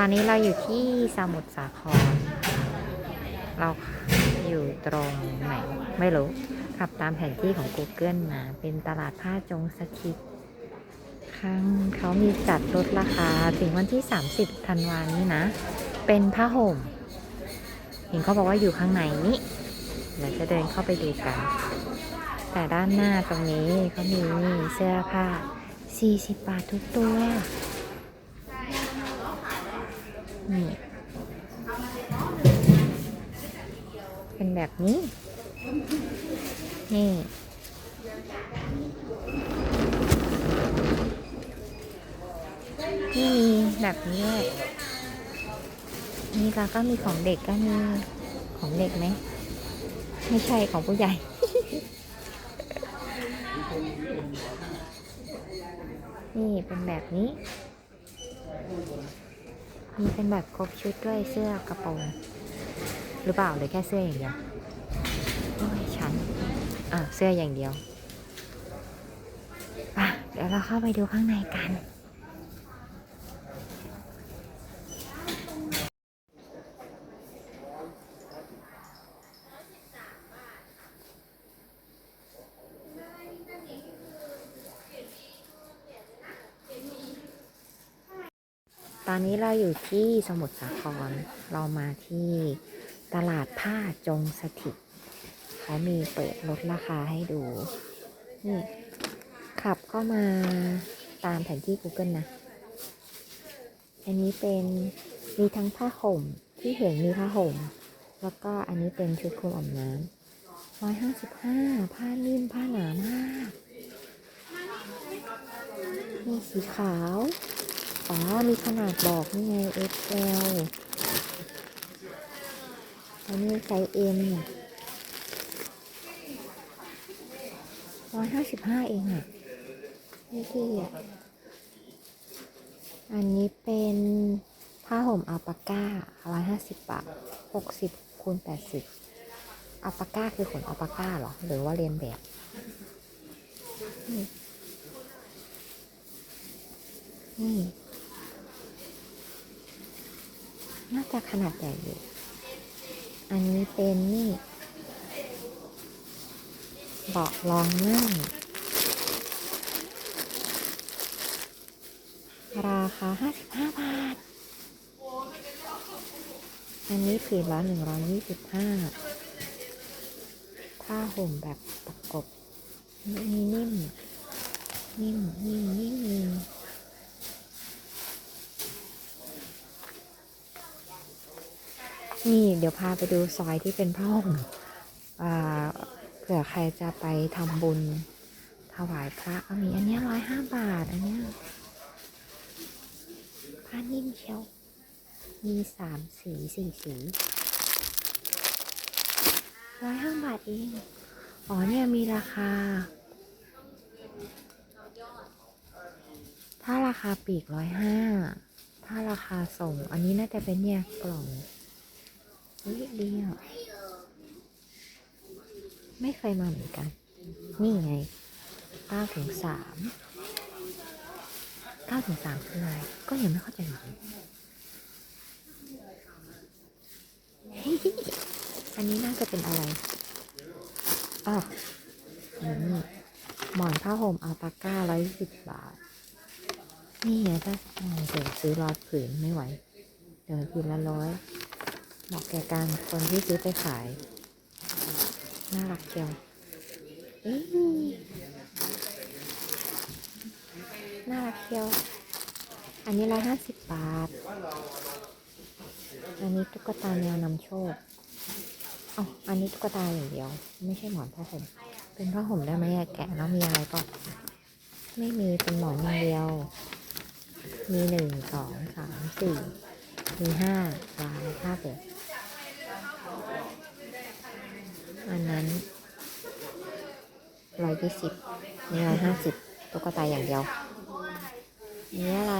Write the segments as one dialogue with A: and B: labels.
A: อนนี้เรา
B: อยู่
C: ที่
B: สมุทรสาคร เราอยู่ตรงไหน ไม่รู้ ขับตามแผนที่ของ Google มา เป็นตลาดผ้าจงสถิตครั้งเขามีจัดลดราคาถึงวันที่ 30ธันวานี้นะ เป็นผ้าห่ม เห็นเขาบอกว่าอยู่ข้างในนี้เดี๋ยวจะเดินเข้าไปดูกัน แต่ด้านหน้าตรงนี้เขามีเสื้อผ้า 40 บาททุกตัว นี่เป็นแบบนี้ นี่ นี่มีแบบนี้ด้วยนี่แล้วก็มีของเด็กก็มีของเด็กไหม ไม่ใช่ของผู้ใหญ่นี่เป็นแบบนี้ มีเป็นแบบครบชุดด้วยเสื้อกระโปรง หรือเปล่าหรือแค่เสื้ออย่างเดียวโอ้ยฉัน อะเสื้ออย่างเดียว อะ เดี๋ยวเราเข้าไปดูข้างในกัน อนนี้เราอยู่ที่สมุทรสาคร เรามาที่ตลาดผ้าจงสถิต เขามีเปิดลดราคาให้ดู นี่ ขับเข้ามาตามแผนที่ Google นะ อันนี้เป็นมีทั้งผ้าห่มที่เห็นมีผ้าห่ม แล้วก็อันนี้เป็นชุดคลุมอาบน้ำร้อยห้าสิบห้าผ้านิ่มผ้าหนามาก นี่สีขาว อ๋อ มีขนาดบอกนี่ไง XL อันนี้ไซส์ M ร้อยห้าสิบห้าเองอะนี่ที่อะ อันนี้เป็นผ้าห่มอัลปาก้าร้อยห้าสิบบาทหกสิบคูณแปดสิบอัลปาก้าคือขนอัลปาก้าเหรอ หรือว่าเรียนแบบนี่ นี่ น่าจะขนาดใหญ่อยู่ อันนี้เป็นนี่เบาะรองนั่ง ราคา 55 บาท อันนี้ผืนละ 125ผ้าห่มแบบประกบนนี้นิ่มนิ่มนิ่มนิ่มนิ่ม นี่เดี๋ยวพาไปดูซอยที่เป็นผ้าห่มอ่าเผื่อใครจะไปทำบุญถวายพระก็มีอันนี้ร้อยห้าบาท อันนี้ผ้านิ่มเชียว มีสามสีสี่สีร้อยห้าบาทเอง อ๋อเนี่ยมีราคา ถ้าราคาปีกร้อยห้า ถ้าราคาส่ง อันนี้น่าจะเป็นเนี่ยกล่อง อุ๊ยดีอะไม่เคยมาเหมือนกัน นี่ไงเก้าถึงสามเก้าถึงสามคืออะไร ก็ยังไม่เข้าใจหมือนกันอันนี้น่าจะเป็นอะไรอ๋ออืมหมอนผ้าห่มอัลปาก้าร้อยสิบบาท นี่ไงถ้าอ๋อเดี๋ยวซื้อรอยผืนไม่ไหว เดี๋ยวผืนละร้อย เหมาะแก่การคนที่ซื้อไปขาย น่ารักเชียวเอ้ยน่ารักเชียว อันนี้ร้อยห้าสิบบาท อันนี้ตุ๊กตาแมวนำโชคอ๋ออันนี้ตุ๊กตาอย่างเดียว ไม่ใช่หมอนผ้าห่ม เป็นผ้าห่มได้ไหมแกะแล้วมีอะไรก็ ไม่มีเป็นหมอนอย่างเดียว มีหนึ่งสองสามสี่มีห้าลายห้าแบบ อันนั้นร้อยยี่สิบนี่ร้อยห้าสิบตุ๊กตาอย่างเดียวนี่อะไร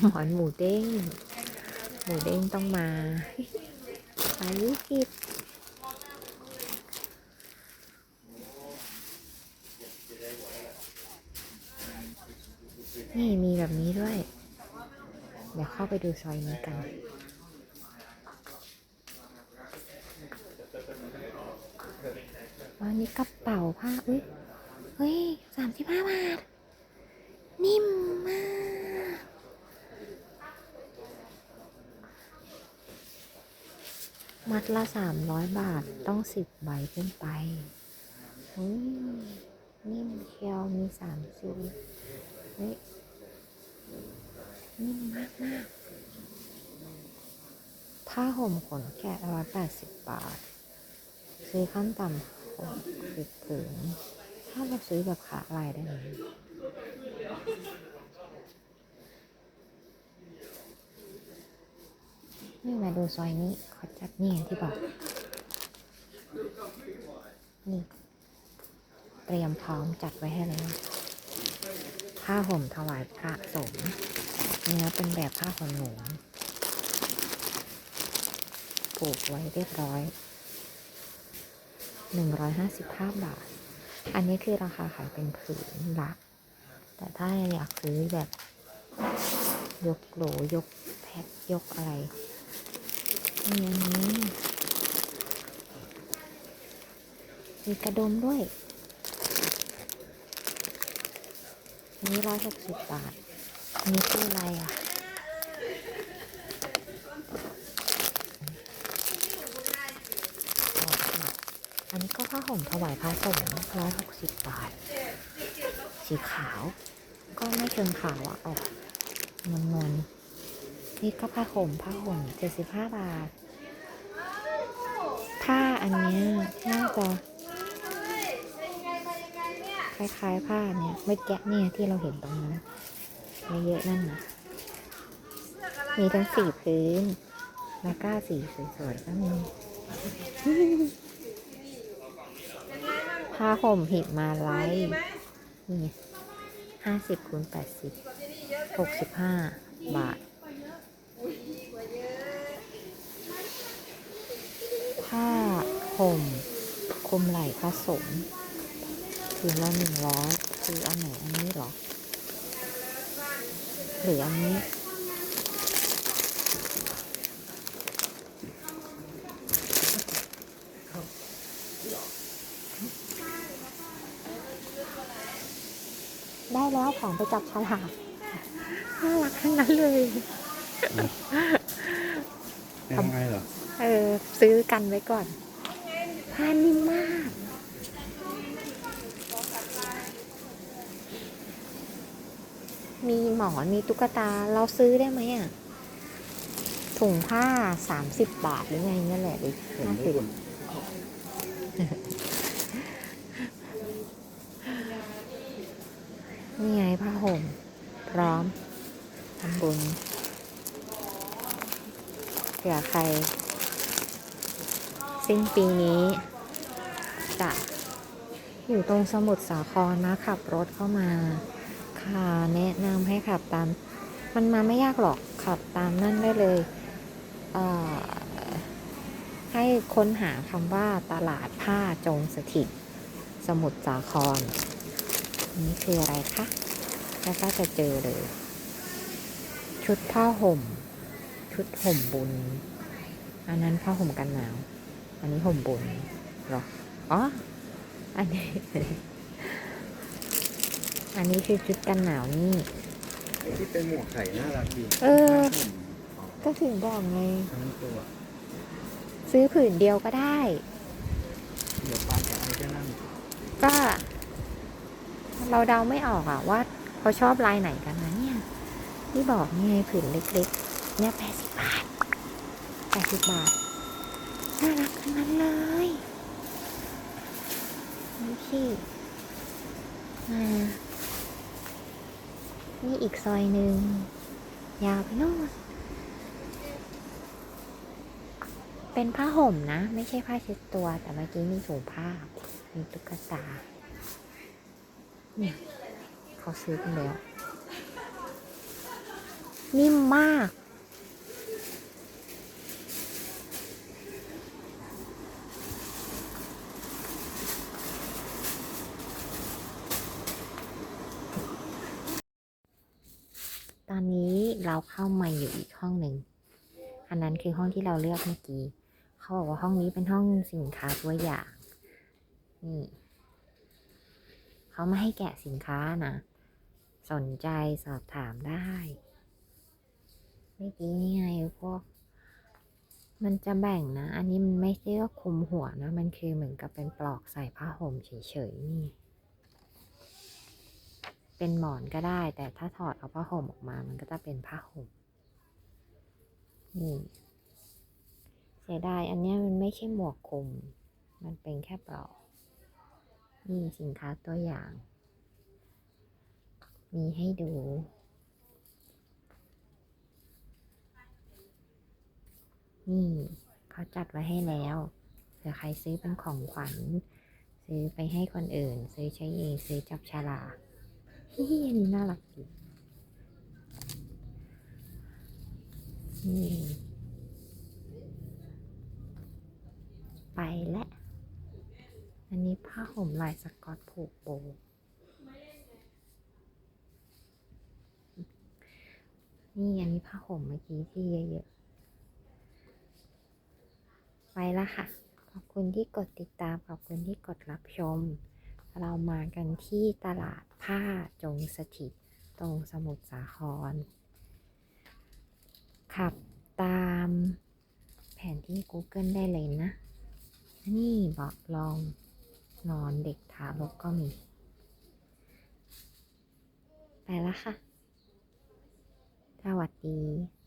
B: หมอนหมูเด้ง หมูเด้งต้องมาอายุสิบนี่มีแบบนี้ด้วย เดี๋ยวเข้าไปดูซอยนี้กัน อันนี้กระเป๋าผ้าอุ้ยเฮ้ยสามสิบห้าบาท นิ่มมาก มัดละสามร้อยบาทต้องสิบใบขึ้นไปอุ้ยนิ่มเชียวมีสามสีเฮ้ยนิ่มมากมากผ้าห่มขนแกะร้อยแปดสิบบาท ซื้อขั้นต่ำ หกสิบผืนถ้าเราซื้อแบบขาลายได้ไหมนี่มาดูซอยนี้เขาจัดนี่ยที่บอก นี่ เตรียมพร้อมจัดไว้ให้แล้วผ้าห่มถวายพระสงฆ์เนื้อเป็นแบบผ้าขนหนูผูกไว้เรียบร้อย หนึ่งร้อยห้าสิบห้าบาท อันนี้คือราคาขายเป็นผืนละ แต่ถ้าอยากซื้อแบบยกโหลยกแพ็คยกอะไรมีอันนี้ มีกระดุมด้วยอันนี้ร้อยหกสิบบาท อันนี้คืออะไรอะ อันนี้ก็ผ้าห่มถวายพระสงฆ์ร้อยหกสิบบาท สีขาว ก็ไม่เชิงขาวอะออกนวลนวลนี่ก็ผ้าห่มผ้าห่มเจ็ดสิบห้าบาท ผ้าอันเนี้ยน่าจะคล้ายๆผ้าเนี่ยไม่แกะเนี่ยที่เราเห็นตรงนั้นไม่เยอะนั่นนะมีทั้งสีพื้น แล้วก็สีสวยๆก็มี ผ้าห่มหิมาไลท์นี่ห้าสิบคูณแปดสิบหกสิบห้าบาท ผ้าห่มคลุมไหล่ผสมถือละหนึ่งร้อยคืออันไหนอันนี้หรอ หรืออันนี้ แล้วของไปจับฉลากน่ารักทั้งนั้นเลย
A: ไม่ทำไงเหรอ
B: เออ ซื้อกันไว้ก่อนผ้านิ่มมาก มีหมอน มีตุ๊กตา เราซื้อได้ไหมอะ ถุงผ้าสามสิบบาทหรือไงนั่นแหละหรือห้าสิบ นี่ไงผ้าห่ม พร้อมทำบุญเผื่อใคร สิ้นปีนี้ จะอยู่ตรงสมุทรสาครนะขับรถเข้ามา ค่ะแนะนำให้ขับตาม มันมาไม่ยากหรอกขับตามนั่นได้เลยเให้ค้นหาคำว่าตลาดผ้าจงสถิต สมุทรสาคร นี่คืออะไรคะ แล้วก็จะเจอเลย ชุดผ้าห่ม ชุดห่มบุญ อันนั้นผ้าห่มกันหนาว อันนี้ห่มบุญเหรอ อ๋อ อันนี้ อันนี้คือชุดกันหนาวนี่
A: ที่เป็นหมวกไข่น่ารักดี
B: เออ ก็ถึงบอกไง
A: ทั้งตัว
B: ซื้อผืนเดียวก็ได้
A: เดี๋ยวป้าจะเอาแค่นั่ง
B: ก็ เราเดาไม่ออกอะว่าเขาชอบลายไหนกันนะเนี่ยที่บอกนี่ไงผืนเล็กๆ เนี่ยแปดสิบบาทแปดสิบบาท น่ารักทั้งนั้นเลยนี่สิมานี่อีกซอยหนึ่ง ยาวไปโน่นเป็นผ้าห่มนะ ไม่ใช่ผ้าเช็ดตัว แต่เมื่อกี้มีถุงผ้า มีตุ๊กตา เนี่ยเขาซื้อกันแล้ว นิ่มมาก ตอนนี้เราเข้ามาอยู่อีกห้องหนึ่ง อันนั้นคือห้องที่เราเลือกเมื่อกี้ เขาบอกว่าห้องนี้เป็นห้องสินค้าตัวอย่าง นี่ เขาไม่ให้แกะสินค้านะ สนใจสอบถามได้เมื่อกี้นี่ไงพวก มันจะแบ่งนะ อันนี้มันไม่ใช่ว่าคลุมหัวนะ มันคือเหมือนกับเป็นปลอกใส่ผ้าห่มเฉยๆนี่ เป็นหมอนก็ได้ แต่ถ้าถอดเอาผ้าห่มออกมา มันก็จะเป็นผ้าห่มนี่เสียดายอันนี้มันไม่ใช่หมวกคลุม มันเป็นแค่ปลอก นี่สินค้าตัวอย่าง มีให้ดู นี่เขาจัดไว้ให้แล้วเผื่อใครซื้อเป็นของขวัญ ซื้อไปให้คนอื่น ซื้อใช้เองซื้อจับฉลากฮิฮิอันนี้น่ารักดีนี่ ไปและ อันนี้ ผ้าห่มลายสกอตผูกโบ นี่อันนี้ผ้าห่มเมื่อกี้ที่เยอะๆ ไปละค่ะ ขอบคุณที่กดติดตาม ขอบคุณที่กดรับชม เรามากันที่ตลาดผ้าจงสถิต ตรงสมุทรสาคร ขับตามแผนที่ Google ได้เลยนะ นี่บอกลอง นอนเด็กทารกก็มี ไปแล้วค่ะ สวัสดี